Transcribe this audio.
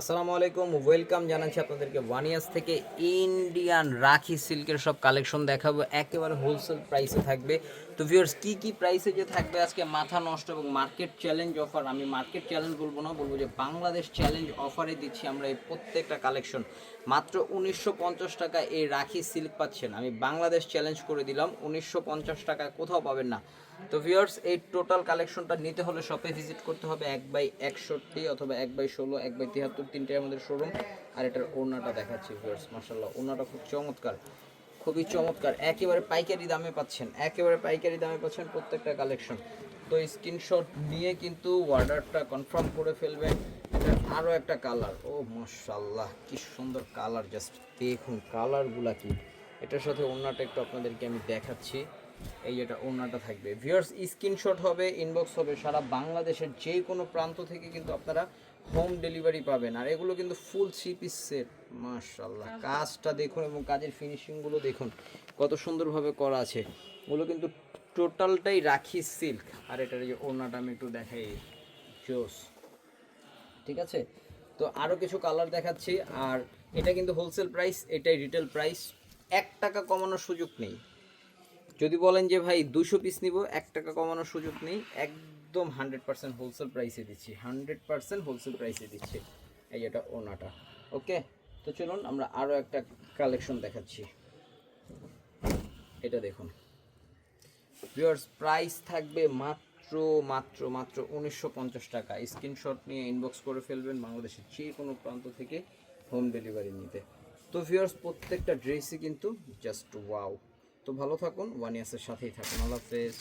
আসসালামু আলাইকুম, ওয়েলকাম জানাচ্ছি আপনাদেরকে ওয়ানিয়াস থেকে ইন্ডিয়ান রাখি সিল্কের সব কালেকশন দেখাবো। একেবারে হোলসেল প্রাইসে থাকবে। তো ভিউয়ার্স কি কি প্রাইসে যে থাকবে আজকে মাথা নষ্ট এবং মার্কেট চ্যালেঞ্জ অফার আমি মার্কেট চ্যালেঞ্জ বলব না, বলব যে বাংলাদেশ চ্যালেঞ্জ অফারে দিচ্ছি আমরা এই প্রত্যেকটা কালেকশন। মাত্র উনিশশো পঞ্চাশ টাকা এই রাখি সিল্ক পাচ্ছেন। আমি বাংলাদেশ চ্যালেঞ্জ করে দিলাম, উনিশশো পঞ্চাশ টাকায় কোথাও পাবেন না। তো ভিউয়ার্স এই টোটাল কালেকশনটা নিতে হলে শপে ভিজিট করতে হবে এক বাই একষট্টি অথবা এক বাই ষোলো, এক বাই তিয়াত্তর তিনটে আমাদের শোরুম আর এটার ওড়নাটা দেখাচ্ছি ভিউয়ার্স মার্শাল্লাহ ওড়নাটা খুব চমৎকার, খুবই চমৎকার, একেবারে পাইকারি দামে পাচ্ছেন, একেবারে পাইকারি দামে পাচ্ছেন প্রত্যেকটা কালেকশন তো স্ক্রিনশট নিয়ে কিন্তু অর্ডারটা কনফার্ম করে ফেলবেন আরও একটা কালার ও মাশাল্লাহ কি সুন্দর কালার জাস্ট দেখুন কালারগুলা কি, এটার সাথে ওড়নাটা একটু আপনাদেরকে আমি দেখাচ্ছি, এই যেটা ওড়নাটা থাকবে ভিউয়ার্স স্ক্রিনশট হবে ইনবক্স হবে, সারা বাংলাদেশের যে কোনো প্রান্ত থেকে কিন্তু আপনারা হোম ডেলিভারি পাবেন। আর এগুলো কিন্তু ফুল থ্রি পিস সেট মাশাল্লাহ কাজটা দেখুন এবং কাজের ফিনিশিংগুলো দেখুন কত সুন্দরভাবে করা আছে। ওগুলো কিন্তু টোটালটাই রাখি সিল্ক। আর এটার যে ওড়নাটা আমি একটু দেখাই জোস। ঠিক আছে? তো আরও কিছু কালার দেখাচ্ছি। আর এটা কিন্তু হোলসেল প্রাইস এটাই রিটেল প্রাইস। এক টাকা কমানোর সুযোগ নেই। যদি বলেন যে ভাই দুশো পিস নিব, এক টাকা কমানোর সুযোগ নেই, একদম হান্ড্রেড পার্সেন্ট হোলসেল প্রাইসে দিচ্ছি হান্ড্রেড পার্সেন্ট হোলসেল প্রাইসে দিচ্ছি এই এটা ওনাটা ওকে তো চলুন আমরা আরও একটা কালেকশন দেখাচ্ছি। এটা দেখুন। ভিউয়ার্স প্রাইস থাকবে মাত্র মাত্র মাত্র উনিশশো পঞ্চাশ টাকা। স্ক্রিনশট নিয়ে ইনবক্স করে ফেলবেন বাংলাদেশের যে কোনো প্রান্ত থেকে হোম ডেলিভারি নিতে। তো ভিউয়ার্স প্রত্যেকটা ড্রেসই কিন্তু জাস্ট ওয়াও তো ভালো থাকুন ওয়ান ইয়ার্সের সাথেই থাকুন। আল্লাহ হাফেজ।